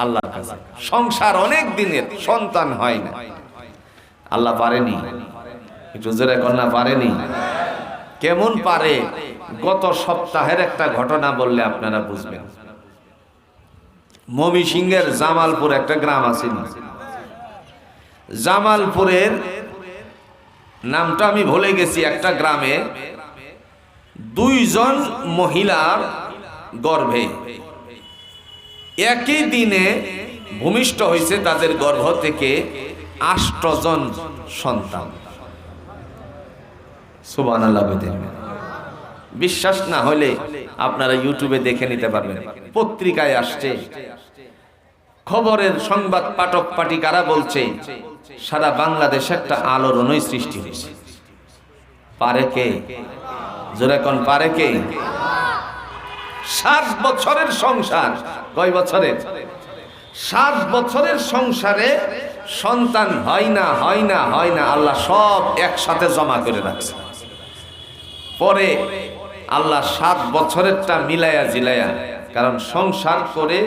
আল্লাহর কাছে। সংসার অনেক দিনের, সন্তান হয় না। আল্লাহ পারেনি। একটু জোরে কন্যা পারেনি। কেমন পারে? গত সপ্তাহের একটা ঘটনা বললে আপনারা বুঝবেন। মমি সিংহের জামালপুর একটা গ্রাম আছে। জামালপুরের নামটা আমি ভুলে গেছি, একটা গ্রামে দুইজন মহিলার গর্ভে। একই দিনে ভূমিষ্ঠ হয়েছে তাদের গর্ভ থেকে আষ্টজন সন্তান। সুবান বিশ্বাস না হলে আপনারা ইউটিউবে দেখে নিতে পারবেন। পত্রিকায় আসছে, খবরের সংবাদ পাঠক পাঠিকারা বলছে, সারা বাংলাদেশে একটা আলোড়নই সৃষ্টি হয়েছে। পারে কে? জোরে পারে কে? সাত বছরের সংসার। কয় বছরের? সাত বছরের সংসারে সন্তান হয় না হয় না হয় না, আল্লাহ সব একসাথে জমা করে রাখছে। পরে আল্লাহ সাত বছরেরটা মিলায়া জিলায়া কারণ সংসার করে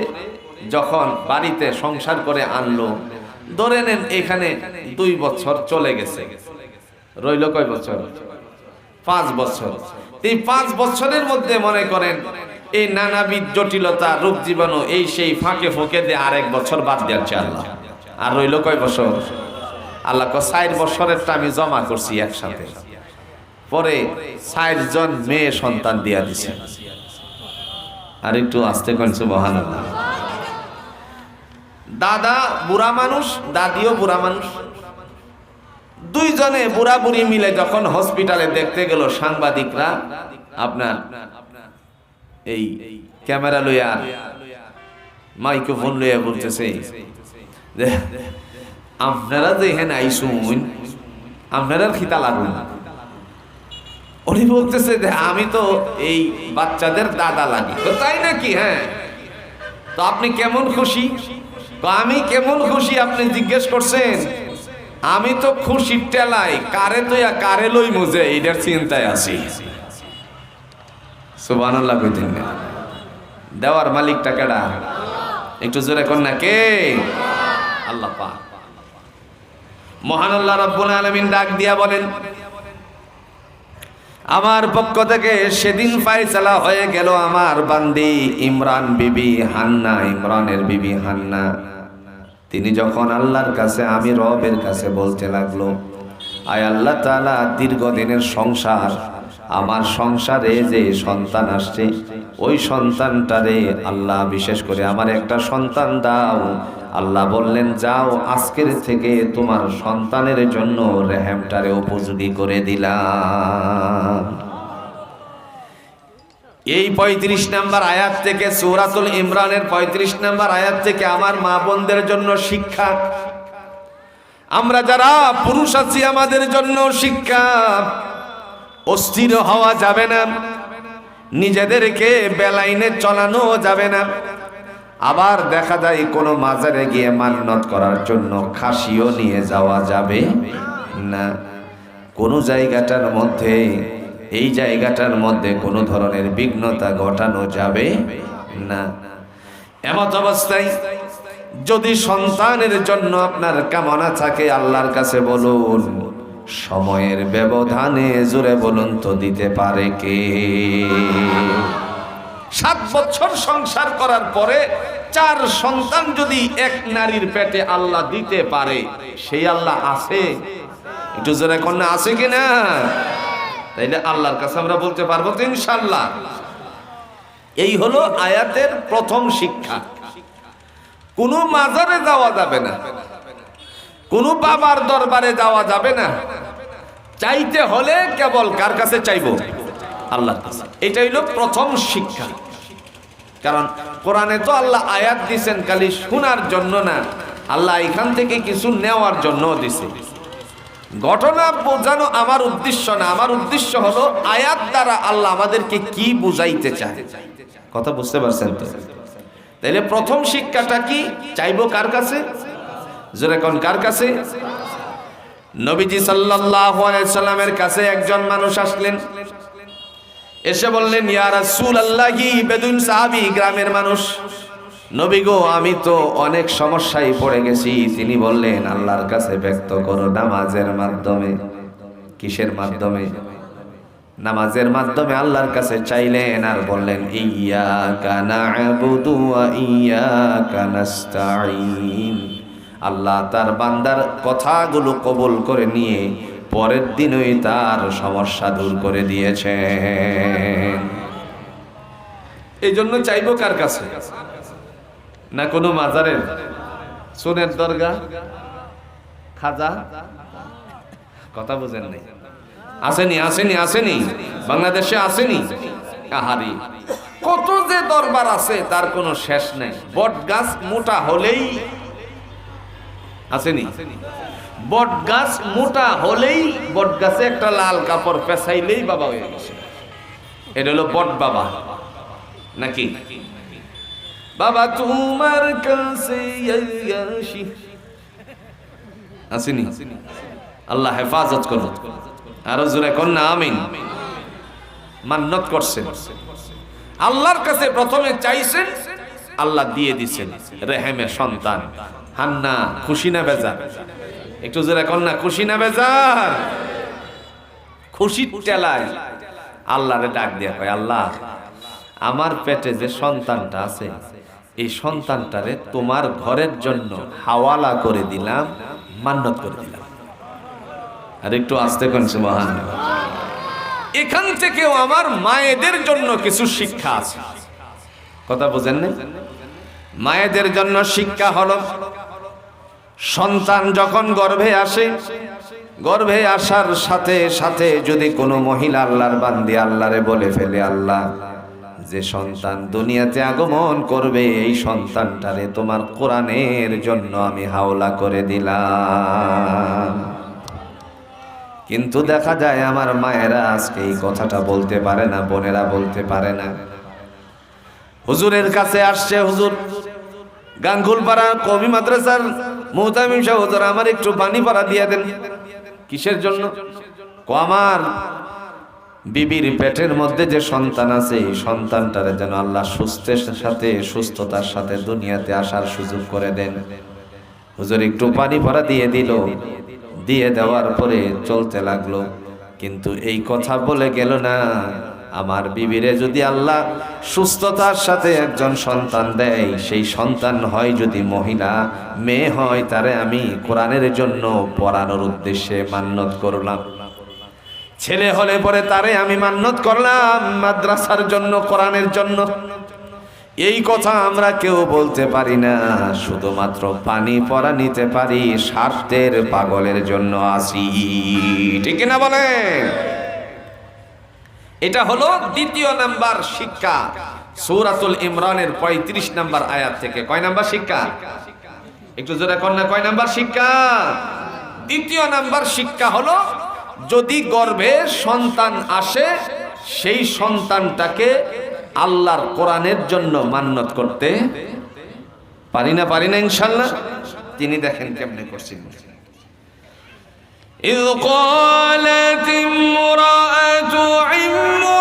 যখন বাড়িতে সংসার করে আনলো, ধরে নেন এখানে দুই বছর চলে গেছে। রইল কয় বছর? পাঁচ বছর। এই পাঁচ বছরের মধ্যে মনে করেন এই নানাবিধ জটিলতা, রূপ জীবাণু, এই সেই ফাঁকে ফুঁকে দিয়ে আরেক বছর বাদ দিচ্ছে আল্লাহ। আর রইল কয় বছর? আল্লাহ ক ষাট বছরেরটা আমি জমা করছি একসাথে। পরে ষাট জন মেয়ে সন্তান দিয়া দিছে। আর একটু আসতে কনছে মহান দাদা বুড়া মানুষ, দাদিও বুড়া মানুষ। দুইজনে বুড়া বুড়ি মিলে যখন হসপিটালে দেখতে গেল সাংবাদিকরা, আপনার এই, ক্যামেরা লইয়া মাইক্রোফোন লইয়া বলতেছে আপনারা যে এখানে আইসুন, আপনারা খিতা লাগুন উনি বলতেছে যে আমি তো এই বাচ্চাদের দাদা লাগি। তো তাই নাকি হ্যাঁ? তো আপনি কেমন খুশি? তো আমি কেমন খুশি, আপনি জিজ্ঞেস করছেন? আমি তো খুশির টেলাই কারে তো কারে লই মুজে এটার চিন্তায় আছি। সুবান। দেওয়ার মালিকটা কেডা? একটু জোরে কর না, কে? আল্লাহ মহান আল্লাহ রব্বুল আলামিন ডাক দিয়া বলেন, আমার পক্ষ থেকে সেদিন ফাইসালা হয়ে গেল আমার বান্দি ইমরান বিবি হান্না, ইমরানের বিবি হান্না। তিনি যখন আল্লাহর কাছে, আমি রবের কাছে বলতে লাগল, আয় আল্লাহ তাআলা, দীর্ঘদিনের সংসার আমার সংসারে যে সন্তান আসছে, ওই সন্তানটারে আল্লাহ বিশেষ করে আমার একটা সন্তান দাও। আল্লাহ বললেন, যাও, আজকের থেকে তোমার সন্তানের জন্য রেহেমটারে উপযোগী করে দিলাম। এই পঁয়ত্রিশ নাম্বার আয়াত থেকে, সৌরাতুল ইমরানের পঁয়ত্রিশ নাম্বার আয়াত থেকে আমার মা বোনদের জন্য শিক্ষা। আমরা যারা পুরুষ আছি, আমাদের জন্য শিক্ষা। অস্থির হওয়া যাবে না। নিজেদেরকে বেলাইনে চলানো যাবে না। আবার দেখা যায় কোনো মাজারে গিয়ে মান্নত করার জন্য খাসিও নিয়ে যাওয়া যাবে না। কোনো জায়গাটার মধ্যে, এই জায়গাটার মধ্যে কোনো ধরনের বিঘ্নতা ঘটানো যাবে না। এমত অবস্থায় যদি সন্তানের জন্য আপনার কামনা থাকে, আল্লাহর কাছে বলুন সময়ের ব্যবধানে জোরে বলুন তো দিতে পারে কে? সাত বছর সংসার করার পরে চার সন্তান যদি এক নারীর পেটে আল্লাহ দিতে পারে, সেই আল্লাহ আছে? একটু জোরে কন্যা আছে কিনা? তাইলে আল্লাহর কাছে আমরা বলতে পারব তো ইনশাল্লাহ এই হলো আয়াতের প্রথম শিক্ষা। কোনো মাজারে যাওয়া যাবে না। কোনো বাবার দরবারে যাওয়া যাবে না। চাইতে হলে কেবল কার কাছে চাইব? আল্লাহর কাছে। এটা হইল প্রথম শিক্ষা। কারণ কোরআনে তো আল্লাহ আয়াত দিছেন, খালি শোনার জন্য না। আল্লাহ এখান থেকে কিছু নেওয়ার জন্য দিছে। ঘটনা বোঝানো আমার উদ্দেশ্য না। আমার উদ্দেশ্য হলো আয়াত দ্বারা আল্লাহ আমাদেরকে কি বুঝাইতে চায়। কথা বুঝতে পারছেন তো? তাইলে প্রথম শিক্ষাটা কি? চাইব কার কাছে? জোরে কোন কার কাছে? নবীজি সাল্লাল্লাহু আলাইহি সাল্লামের কাছে একজন মানুষ আসলেন। এসে বললেন, ইয়া রাসূলুল্লাহি বেদুইন সাহাবী, গ্রামের মানুষ। নবী গো, আমি তো অনেক সমস্যায় পড়ে গেছি তিনি বললেন, আল্লাহর কাছে ব্যক্ত করো নামাজের মাধ্যমে। কিসের মাধ্যমে? নামাজের মাধ্যমে আল্লাহর কাছে চাইলেন আর বললেন ইয়াকা না'বুদু ওয়া ইয়াকা নাস্তাঈন আল্লাহ তার বান্দার কথাগুলো কবুল করে নিয়ে পরের দিনই তার সমস্যা দূর করে দিয়েছেন। এই জন্য চাইব কার কাছে? না কোনো মাজারের? সোনের দরগা? খাজা? কথা বুঝেন নাই। আসেনি আসেনি আসেনি। বাংলাদেশে আসেনি? আহারি কত যে দরবার আছে, তার কোনো শেষ নেই। বট গাছ মোটা হলেই আসেনি? বট গাছ মোটা হলেই বট গাছে একটা লাল কাপড় পেঁচাইলেই বাবা হয়ে গেছে। এটা হলো বট বাবা। নাকি? বাবা তোমার কাছে আসেনি? আল্লাহ হেফাজত করো। আরও জোরে কন্যা আমিন। মান্নত করছেন আল্লাহর কাছে প্রথমে চাইছেন আল্লাহ দিয়ে দিছেন। রেহেমের সন্তান। হান্না, খুশি না বেজার? একটু জোরে না, খুশি না বেজার? খুশি টেলায় আল্লাহরে ডাক দিয়া হয় আল্লাহ, আমার পেটে যে সন্তানটা আছে, এই সন্তানটারে তোমার ঘরের জন্য হাওয়ালা করে দিলাম, মান্নত করে দিলাম। আর একটু আসতে কোনছে মহান এখান থেকেও আমার মায়েদের জন্য কিছু শিক্ষা আছে। কথা বোঝেন না মায়েদের জন্য শিক্ষা হলো, সন্তান যখন গর্ভে আসে, গর্ভে আসার সাথে সাথে যদি কোনো মহিলা আল্লাহর বান্দি আল্লাহরে বলে ফেলে, আল্লাহ, যে সন্তান দুনিয়াতে আগমন করবে, এই সন্তানটারে তোমার কোরআনের জন্য আমি হাওলা করে দিলাম। কিন্তু দেখা যায় আমার মায়েরা আজকে এই কথাটা বলতে পারে না, বোনেরা বলতে পারে না। হুজুরের কাছে আসছে, হুজুর গাঙ্গুলপাড়া কবি মাদ্রাসার মোহতামিম হুজুর আমার একটু পানি পাড়া দিয়ে দেন। কিসের জন্য? আমার বিবির পেটের মধ্যে যে সন্তান আছে, এই সন্তানটারে যেন আল্লাহ সুস্থের সাথে, সুস্থতার সাথে দুনিয়াতে আসার সুযোগ করে দেন। হুজুর, একটু পানি ভরা দিয়ে দিল। দিয়ে দেওয়ার পরে চলতে লাগল। কিন্তু এই কথা বলে গেল না। আমার বিবিরে যদি আল্লাহ সুস্থতার সাথে একজন সন্তান দেয়, সেই সন্তান হয় যদি মহিলা, মেয়ে হয় তারে আমি কোরআনের জন্য পড়ানোর উদ্দেশ্যে মান্যত করলাম। ছেলে হলে পরে তারে আমি মান্যত করলাম, মাদ্রাসার জন্য, কোরআনের জন্য। এই কথা আমরা কেউ বলতে পারি না, শুধুমাত্র পানি পরা নিতে পারি, স্বার্থের পাগলের জন্য আসি। ঠিক না বলে এটা হলো দ্বিতীয় নাম্বার শিক্ষা। সৌরাতুল ইমরানের পঁয়ত্রিশ নাম্বার আয়াত থেকে। কয় নাম্বার শিক্ষা? একটু জোরে কন্যা কয় নাম্বার শিক্ষা? দ্বিতীয় নাম্বার শিক্ষা হলো, যদি গর্ভে সন্তান আসে, সেই সন্তানটাকে আল্লাহর কোরআনের জন্য মান্যত করতে। পারি না পারি না, ইনশাল্লাহ। তিনি দেখেন কেমনে করছেন। إذ قالت امرأة عمران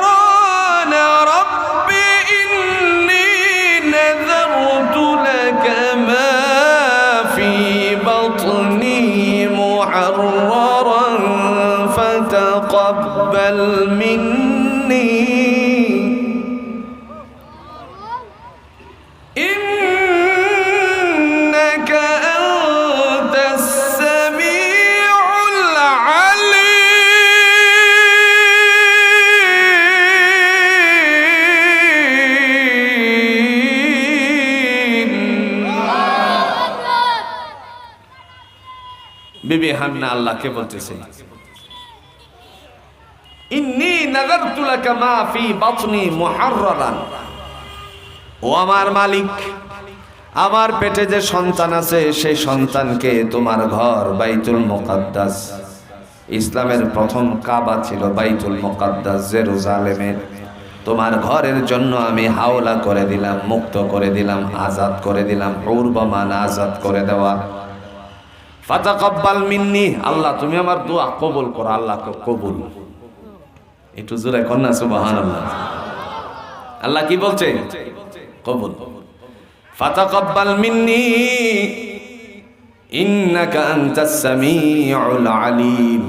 বিবি হান্না আল্লাহকে বলতেছে। ইসলামের প্রথম কাবা ছিল বাইতুল মুকাদ্দাস জেরুজালেমের। তোমার ঘরের জন্য আমি হাওলা করে দিলাম, মুক্ত করে দিলাম, আজাদ করে দিলাম পূর্বমান আজাদ করে দেওয়া। ফাতাকাব্বাল মিন্নি, আল্লাহ, তুমি আমার দোয়া কবুল করো আল্লাহ কবুল। একটু জোরে কন্যা সুবহানাল্লাহ। আল্লাহ আল্লাহ কি বলছে? কবুল। ফাতাকাব্বাল মিন্নি, ইন্নাকা আনতাস সামিউল আলিম।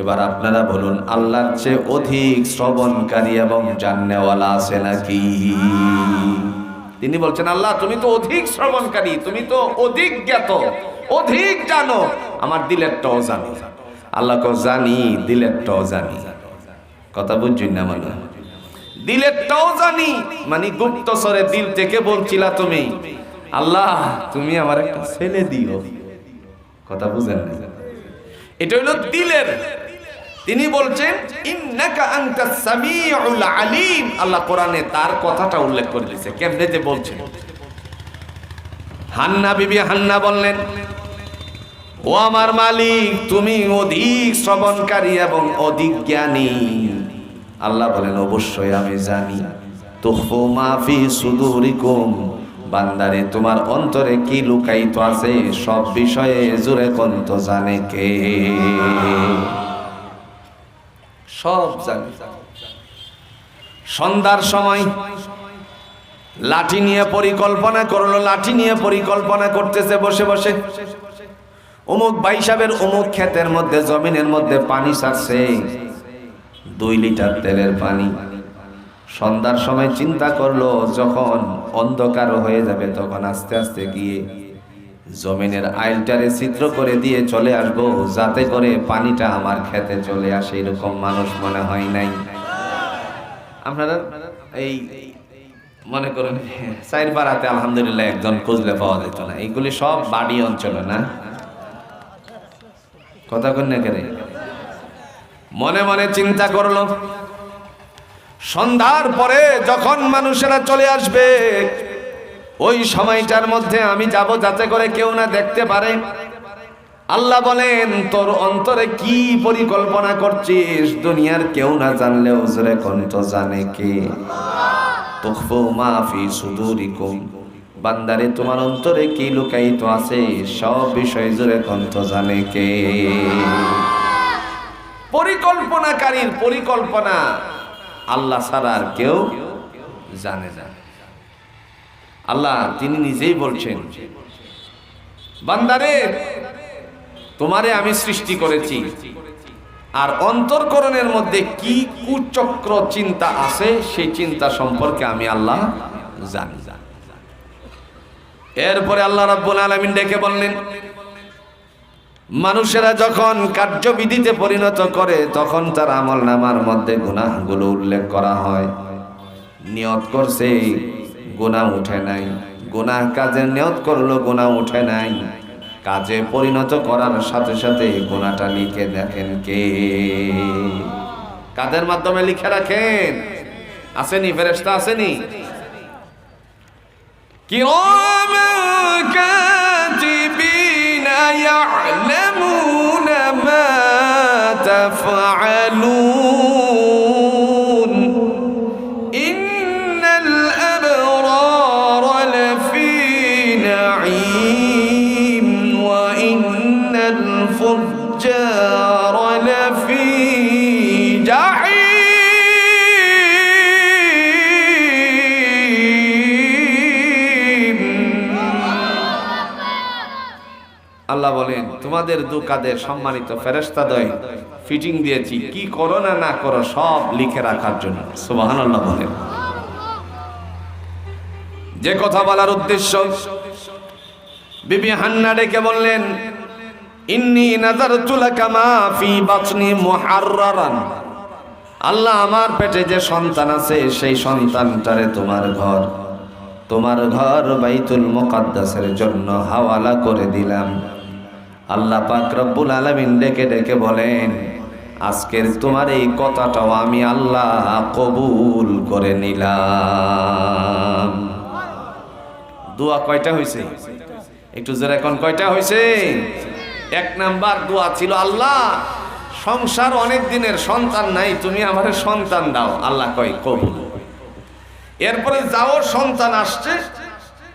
এবার আপনারা বলুন, আল্লাহর চেয়ে অধিক শ্রবণকারী এবং জাননেওয়ালা আছে নাকি? তিনি বলছেন, আল্লাহ, তুমি তো অধিক শ্রবণকারী, তুমি তো অধিক জ্ঞাত। অধিক জানো। আমার দিলেরটাও জানো। আল্লাহ কেউ জানি দিলেরটাও জানি। কথা বুঝছি না মানে দিলেরটাও জানি মানে গুপ্তস্বরে দিল থেকে বলছিলা তুমি। আল্লাহ, তুমি আমার একটা ছেলে দিও। কথা বুঝেন না? এটা হলো দিলের। তিনি বলছেন, ইন্নাকা আনতাস সামিউল আলিম। আল্লাহ কোরআনে তার কথাটা উল্লেখ করে দিয়েছে। কেমনে যে বলছেন? হান্না বিবি হান্না বললেন, ও আমার মালিক, তুমি অধিক শ্রবণকারী এবং অধিক জ্ঞানী। আল্লাহ বলেন, অবশ্যই আমি জানি। তুখফু মাফি সুদুরিকুম। বান্দারে, তোমার অন্তরে কি লুকায়িত আছে সব বিষয়ে জুড়ে কন্ত জানে কে? সব জানে। সন্ধ্যার সময় লাঠি নিয়ে পরিকল্পনা করল, লাঠি নিয়ে পরিকল্পনা করতেছে, বসে বসে। অমুক ভাই অমুক ক্ষেতের মধ্যে, জমিনের মধ্যে পানি ছাড়ছে। দুই লিটার তেলের পানি। সন্ধ্যার সময় চিন্তা করল, যখন অন্ধকার হয়ে যাবে, তখন আস্তে আস্তে গিয়ে জমিনের আইলটারে ছিদ্র করে দিয়ে চলে আসব, যাতে করে পানিটা আমার খেতে চলে আসে, এরকম মানুষ মনে হয় নাই। আপনারা এই মনে করুন চাইর পাড়াতে আলহামদুলিল্লাহ একজন খুঁজলে পাওয়া যেত না। এইগুলি সব বাড়ি অঞ্চলে, না? কথা কন কেন? মনে মনে চিন্তা করল। সন্ধ্যার পরে যখন মানুষেরা চলে আসবে, ওই সময়টার মধ্যে আমি যাব যাতে করে কেউ না দেখতে পারে। আল্লাহ বলেন, তোর অন্তরে কি পরিকল্পনা করছিস? দুনিয়ার কেউ না জানলেও জোরে কন্ত জানে কে? তুখফু মাফি সুদুরিকুম। বান্দারে, তোমার অন্তরে কি লুকায়িত আছে? সব বিষয় জোরে কন্ত জানে কে? পরিকল্পনাকারীর পরিকল্পনা আল্লাহ ছাড়া আর কেউ জানে না। আল্লাহ, তিনি নিজেই বলছেন। বান্দারে তোমারে আমি সৃষ্টি করেছি। আর অন্তর্করণের মধ্যে কি কুচক্র চিন্তা আছে, সেই চিন্তা সম্পর্কে আমি আল্লাহ জানি। এরপরে আল্লাহ রাব্বুল আলামিন ডেকে বললেন, মানুষেরা যখন কার্যবিধিতে পরিণত করে, তখন তার আমল নামার মধ্যে গুনাহগুলো উল্লেখ করা হয়। নিয়ত করছে, গুনাহ উঠে নাই। গুনাহ কাজে নিয়ত করল, গুনাহ উঠে নাই। কাজে পরিণত করার সাথে সাথে গুনাহটা লিখে দেখেন কে কাদের মাধ্যমে লিখে রাখেন আসেনি ফেরেশতা আসেনি কিরামা কাতিবিন يعلمون ما تفعلون الفجار لفي جحيم আল্লাহ বলেন তোমাদের দু কাদের সম্মানিত ফেরেস্তাদয় ফিটিং দিয়েছি কি করো না না করো সব লিখে রাখার জন্য সুবাহান আল্লাহ বলেন যে কথা বলার উদ্দেশ্য বিবি হান্না ডেকে বললেন ইন্নি নাজারতু লাকা মা ফি বাতনি মুহাররারান। আল্লাহ আমার পেটে যে সন্তান আছে, সেই সন্তানটারে তোমার ঘর তোমার ঘর বাইতুল মুকাদ্দাসের জন্য হাওয়ালা করে দিলাম। আল্লাহ পাক রব্বুল আলামিন ডেকে ডেকে বলেন, আজকের তোমার এই কথাটাও আমি আল্লাহ কবুল করে নিলাম। দোয়া কয়টা হয়েছে একটু জোরে এখন কয়টা হয়েছে এক নাম্বার দোয়া ছিল, আল্লাহ, সংসার অনেক দিনের সন্তান নাই, তুমি আমার সন্তান দাও। আল্লাহ কয়, কবুল। এরপরে যাও, সন্তান আসছে,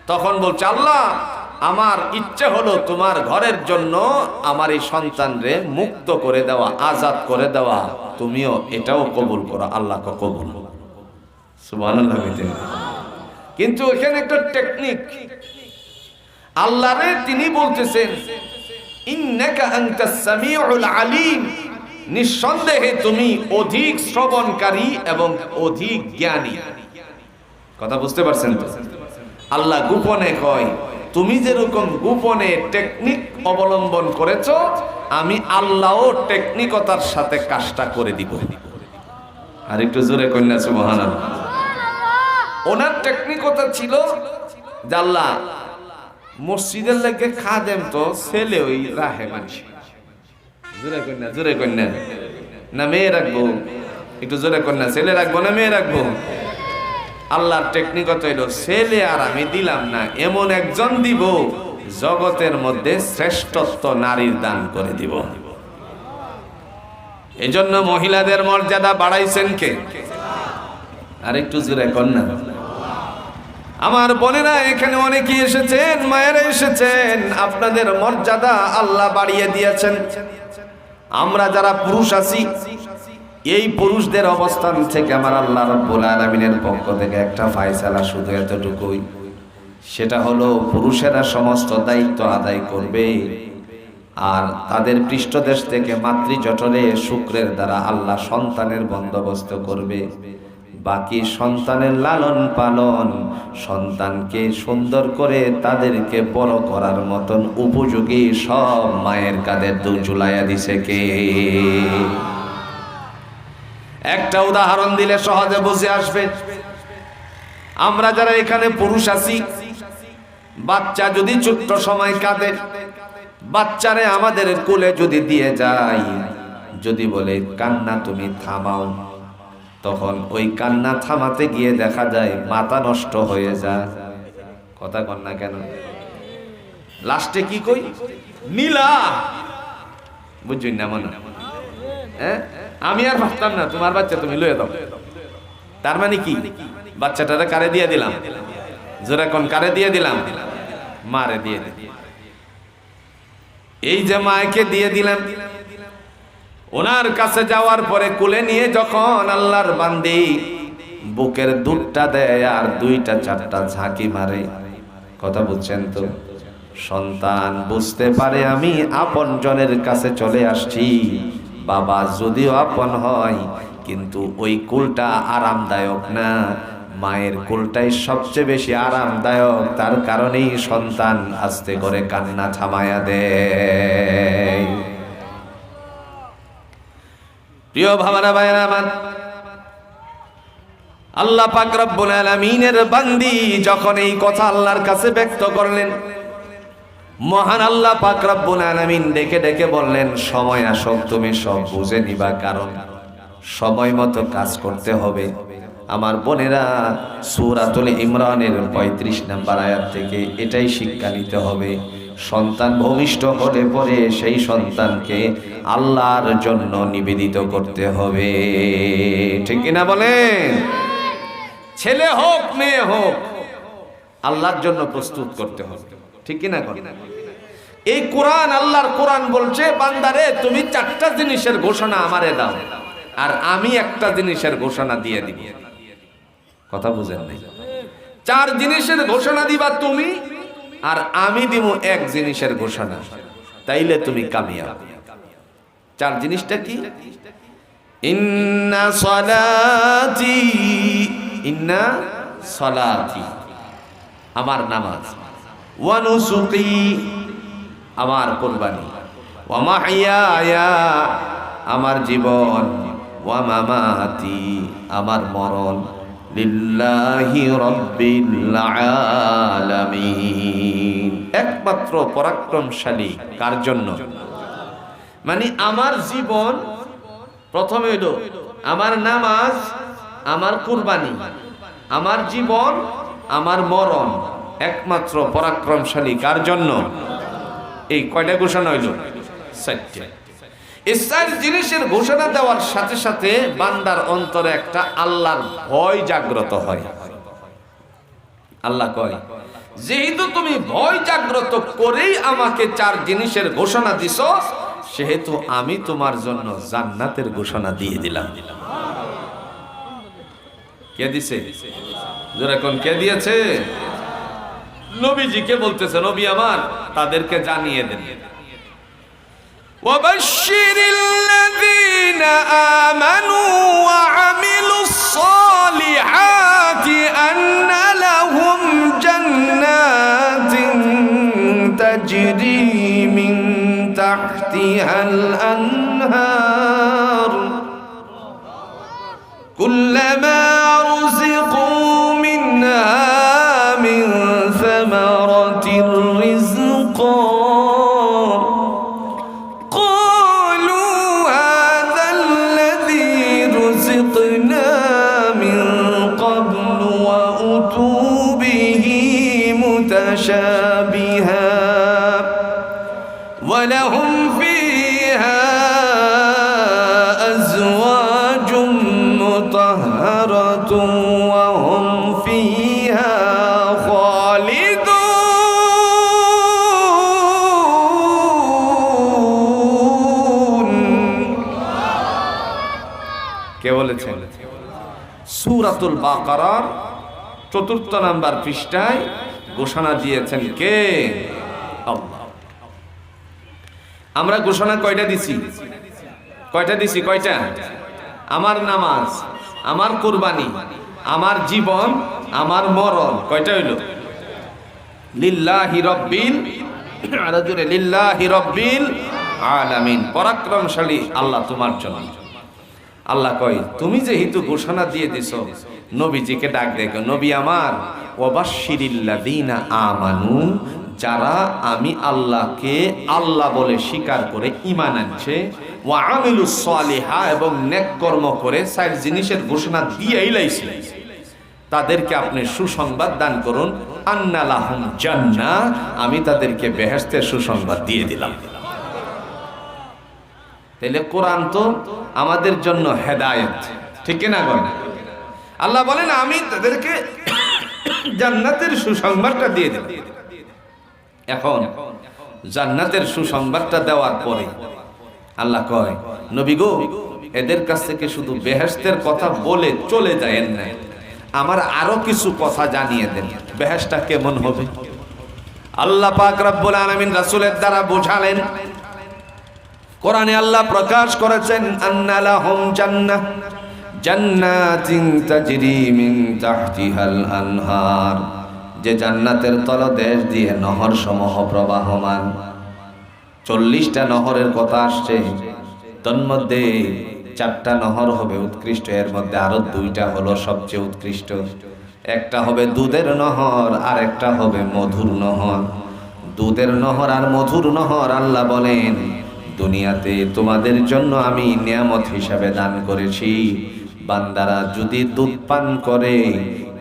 তখন বলছে, আল্লাহ, আমার ইচ্ছে হলো তোমার ঘরের জন্য আমার এই সন্তানরে মুক্ত করে দেওয়া, আজাদ করে দেওয়া। তুমিও এটাও কবুল করো। আল্লাহকে কবুল। কিন্তু এখানে একটা টেকনিক। আল্লাহরে তিনি বলতেছেন নিঃসন্দেহে তুমি অধিক শ্রবণকারী এবং অধিক জ্ঞানী। কথা বুঝতে পারছেন তো? আল্লাহ গোপনে কয়, তুমি যেরকম গোপনে টেকনিক অবলম্বন করেছ, আমি আল্লাহও টেকনিকতার সাথে কাজটা করে দিব। আর একটু জোরে কন্যা ওনার টেকনিকতা ছিল যে আল্লাহ মসজিদের লাগে খাদেম তো ছেলে ওই রাহে মানুষ। জোরে কন্যা জোরে কন্যা না, মেয়ে রাখব। একটু জোরে কন্যা ছেলে রাখব না, মেয়ে রাখব? আল্লাহর টেকনিকত হইল, ছেলে আর আমি দিলাম না, এমন একজন দিব, জগতের মধ্যে শ্রেষ্ঠত্ব নারীর দান করে দিব। এজন্য মহিলাদের মর্যাদা বাড়াইছেন কে? আর একটু জোরে কন্যা আমার বোনেরা এখানে অনেকেই এসেছেন, মায়েরা এসেছেন। আপনাদের মর্যাদা আল্লাহ বাড়িয়ে দিয়েছেন। আমরা যারা পুরুষ আছি, এই পুরুষদের অবস্থান থেকে আমার আল্লাহ রব্বুল আলমিনের পক্ষ থেকে একটা ফায়সালা শুধু এতটুকুই। সেটা হলো, পুরুষেরা সমস্ত দায়িত্ব আদায় করবে আর তাদের পৃষ্ঠদেশ থেকে মাতৃজঠরে শুক্রের দ্বারা আল্লাহ সন্তানের বন্দোবস্ত করবে। বাকি সন্তানের লালন পালন, সন্তানকে সুন্দর করে তাদেরকে বড় করার মতন উপযোগী সব মায়ের কাদের দু জুলাইয়া দিছে কে? একটা উদাহরণ দিলে সহজে বুঝে আসবে। আমরা যারা এখানে পুরুষ আছি, বাচ্চা যদি ছোট্ট সময় কাঁদে, বাচ্চারে আমাদের কোলে যদি দিয়ে যাই যদি বলে, কান্না তুমি থামাও। তখন ওই কান্না থামাতে গিয়ে দেখা যায় মাথা নষ্ট হয়ে যায়। কথা কন না কেন? লাস্টে কি কই? নীলা বুঝছেন না মনে? হ্যাঁ? আমি আর ভাবতাম না, তোমার বাচ্চা তুমি লয়ে দাও। তার মানে কি? বাচ্চাটারে কারে দিয়ে দিলাম? জোরে কোন কারে দিয়ে দিলাম? মারে দিয়ে দিলাম। এই যে মায়কে দিয়ে দিলাম ওনার কাছে যাওয়ার পরে কুলে নিয়ে যখন আল্লাহর বান্দি বুকের দুধটা দেয় আর দুইটা চারটা ঝাঁকি মারে, কথা বুঝছেন তো? সন্তান বুঝতে পারে আমি আপন জনের কাছে চলে আসছি, বাবা যদিও আপন হয়, কিন্তু ওই কুলটা আরামদায়ক না। মায়ের কুলটাই সবচেয়ে বেশি আরামদায়ক, তার কারণেই সন্তান আস্তে করে কান্না থামায়া দেয়। প্রিয় ভাবানা ভাইয়েরা আমার, আল্লাহ পাক রব্বুল আলামিনের বান্দি যখন এই কথা আল্লাহর কাছে ব্যক্ত করলেন, মহান আল্লাহ পাক রব্বুল আলামিন ডেকে ডেকে বললেন, সময় আসক, তুমি সব বুঝে নিবা, কারণ সময় মতো কাজ করতে হবে। আমার বোনেরা, সূরাতুল ইমরানের পঁয়ত্রিশ নাম্বার আয়াত থেকে এটাই শিক্ষা নিতে হবে। সন্তান ভূমিষ্ঠ হলে পরে সেই সন্তানকে আল্লাহর জন্য নিবেদিত করতে হবে। ঠিক কিনা বলেন? ছেলে হোক, মেয়ে হোক, আল্লাহর জন্য প্রস্তুত করতে হবে। ঠিক কিনা এই কোরআন, আল্লাহর কোরআন বলছে, বান্দারে, তুমি চারটা জিনিসের ঘোষণা আমারে দাও, আর আমি একটা জিনিসের ঘোষণা দিয়ে দিব। কথা বুঝেন নাই? চার জিনিসের ঘোষণা দিবা তুমি আর আমি দিব এক জিনিসের ঘোষণা। তাইলে তুমি কামিয়াব। চার জিনিসটা কি? ইন্না আমার নামাজ। আমার কোরবানি। আমার জীবন। আমার মরণ। একমাত্র পরাক্রমশালী কার জন্য? মানে আমার জীবন প্রথমে হইল আমার নামাজ, আমার কুরবানি, আমার জীবন, আমার মরণ, একমাত্র পরাক্রমশালী কার জন্য? এই কয়টা ঘোষণা হইল? চারটে। চার জিনিসের ঘোষণা দেওয়ার সাথে সাথে বান্দার অন্তরে একটা আল্লাহর ভয় জাগ্রত হয়। আল্লাহ কয়, যেহেতু তুমি ভয় জাগ্রত করেই আমাকে চার জিনিসের ঘোষণা দিছ, সেহেতু আমি তোমার জন্য জান্নাতের ঘোষণা দিয়ে দিলাম। কে দিছে? যেরকম কে দিয়েছে? নবীজিকে বলতেছে, নবী আমার, তাদেরকে জানিয়ে দেন। وبشر الذين آمنوا বাকারার চতুর্থ নাম্বার পৃষ্ঠায় ঘোষণা দিয়েছেন কে? আমরা ঘোষণা কয়টা দিছি? কয়টা দিছি, কয়টা? আমার নামাজ, আমার কুরবানি, আমার জীবন, আমার মরণ, কয়টা হইল? লিল্লাহি রব্বিল আরও জোরে লিল্লাহি আলামিন। পরাক্রমশালী আল্লাহ তোমার জন্য। আল্লাহ কয়, তুমি যেহেতু ঘোষণা দিয়ে দিছ নবীজিকে ডাক দেখো, নবী আমার ওবাশিরিল্লাদিনা আমানু, যারা আমি আল্লাহকে আল্লাহ বলে স্বীকার করে ইমান আনছে ও আমিলু সালিহা, এবং নেক কর্ম করে সাইড জিনিসের ঘোষণা দিয়েই লাইছে। তাদেরকে আপনি সুসংবাদ দান করুন। আন্নালাহুম জান্না, আমি তাদেরকে বেহেশতের সুসংবাদ দিয়ে দিলাম। তাহলে কোরআন তো আমাদের জন্য হেদায়েত, ঠিক না গণ আল্লাহ বলেন, আমি তাদেরকে জান্নাতের সুসংবাদটা দিয়ে দেব এখন জান্নাতের সুসংবাদটা দেওয়ার পরে আল্লাহ কয়, নবী গো, এদের কাছ থেকে শুধু বেহেস্তের কথা বলে চলে যায়েন না আমার আরও কিছু কথা জানিয়ে দেন। বেহেশটা কেমন হবে? আল্লাহ পাক রব্বুল আলামিন রাসূলের দ্বারা বোঝালেন, কোরআনে আল্লাহ প্রকাশ করেছেন, আন্না আন্নালাহুম জান্নাহ। জান্নাতিন তাজরি তাহতিহাল আনহার। যে জান্নাতের তলদেশ দিয়ে নহর সমূহ প্রবাহমান। চল্লিশটা নহরের কথা আসছে। তন্মধ্যে চারটা নহর হবে উৎকৃষ্ট, এর মধ্যে আরও দুইটা হলো সবচেয়ে উৎকৃষ্ট। একটা হবে দুধের নহর, আর একটা হবে মধুর নহর। দুধের নহর আর মধুর নহর, আল্লাহ বলেন, দুনিয়াতে তোমাদের জন্য আমি নিয়ামত হিসাবে দান করেছি। বান্দারা যদি দুধ পান করে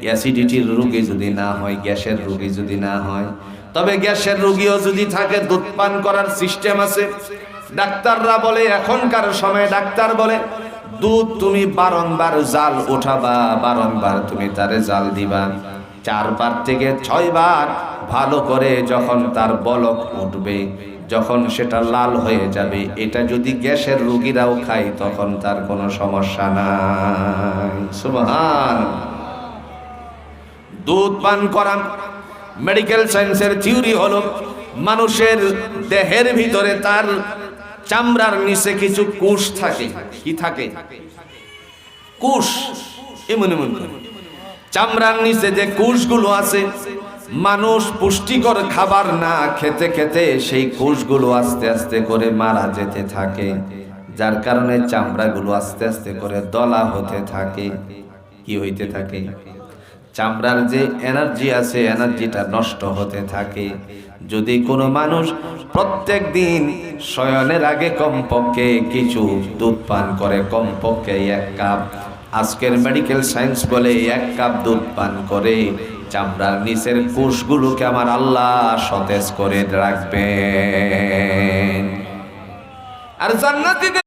অ্যাসিডিটির রোগী যদি না হয়, গ্যাসের রোগী যদি না হয়, তবে গ্যাসের রোগীও যদি থাকে, দুধ পান করার সিস্টেম আছে। ডাক্তাররা বলে, এখনকার সময়ে ডাক্তার বলে, দুধ তুমি বারংবার জাল ওঠাবা, বারংবার তুমি তারে জাল দিবা। চারবার থেকে ছয়বার ভালো করে যখন তার বলক উঠবে যখন সেটা লাল হয়ে যাবে, এটা যদি গ্যাসের রুগীরাও খায়, তখন তার কোনো সমস্যা নাই। সুবহান। দুধ পান করা মেডিকেল সায়েন্সের থিওরি হলো, মানুষের দেহের ভিতরে তার চামড়ার নিচে কিছু কোষ থাকে। কি থাকে? কোষ। এমন এমন। চামড়ার নিচে যে কোষগুলো আছে মানুষ পুষ্টিকর খাবার না খেতে খেতে সেই কোষগুলো আস্তে আস্তে করে মারা যেতে থাকে, যার কারণে চামড়াগুলো আস্তে আস্তে করে দলা হতে থাকে। কি হইতে থাকে? চামড়ার যে এনার্জি আছে, এনার্জিটা নষ্ট হতে থাকে। যদি কোনো মানুষ প্রত্যেক দিন শয়নের আগে কমপক্ষে কিছু দুধ পান করে, কমপক্ষে এক কাপ, আজকের মেডিকেল সায়েন্স বলে এক কাপ দুধ পান করে চামড়ার নিচের কোষগুলোকে আমার আল্লাহ সতেজ করে রাখবেন। আর জান্নাতীদের